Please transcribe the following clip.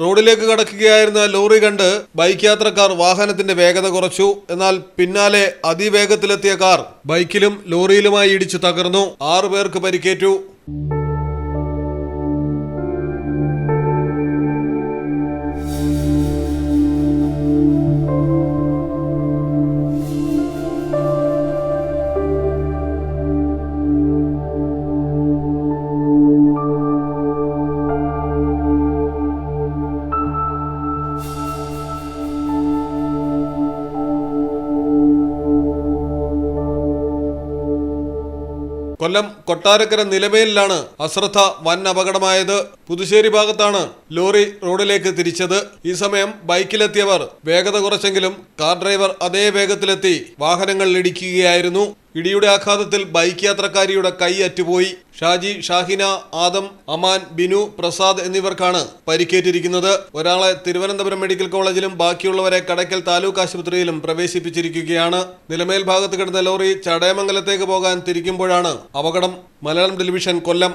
റോഡിലേക്ക് കടക്കുകയായിരുന്ന ലോറി കണ്ട് ബൈക്ക് യാത്രക്കാർ വാഹനത്തിന്റെ വേഗത കുറച്ചു. എന്നാൽ പിന്നാലെ അതിവേഗത്തിലെത്തിയ കാർ ബൈക്കിലും ലോറിയിലുമായി ഇടിച്ചു തകർന്നു. ആറു പേർക്ക് പരിക്കേറ്റു. കൊല്ലം കൊട്ടാരക്കര നിലമേലിലാണ് അശ്രദ്ധ വൻ അപകടമായത്. പുതുശ്ശേരി ഭാഗത്താണ് ലോറി റോഡിലേക്ക് തിരിച്ചത്. ഈ സമയം ബൈക്കിലെത്തിയവർ വേഗത കുറച്ചെങ്കിലും കാർ ഡ്രൈവർ അതേ വേഗത്തിലെത്തി വാഹനങ്ങൾ ഇടിക്കുകയായിരുന്നു ഇടിയുടെ ആഘാതത്തിൽ ബൈക്ക് യാത്രക്കാരിയുടെ കൈ അറ്റുപോയി. ഷാജി ഷാഹിന ആദം അമാൻ ബിനു പ്രസാദ് എന്നിവർക്കാണ് പരിക്കേറ്റിരിക്കുന്നത്. ഒരാളെ തിരുവനന്തപുരം മെഡിക്കൽ കോളേജിലും ബാക്കിയുള്ളവരെ കടയ്ക്കൽ താലൂക്ക് ആശുപത്രിയിലും പ്രവേശിപ്പിച്ചിരിക്കുകയാണ്. നിലമേൽ ഭാഗത്ത് കിടന്ന ലോറി ചടയമംഗലത്തേക്ക് പോകാൻ തിരിക്കുമ്പോഴാണ് അപകടം. മലയാളം ടെലിവിഷൻ കൊല്ലം.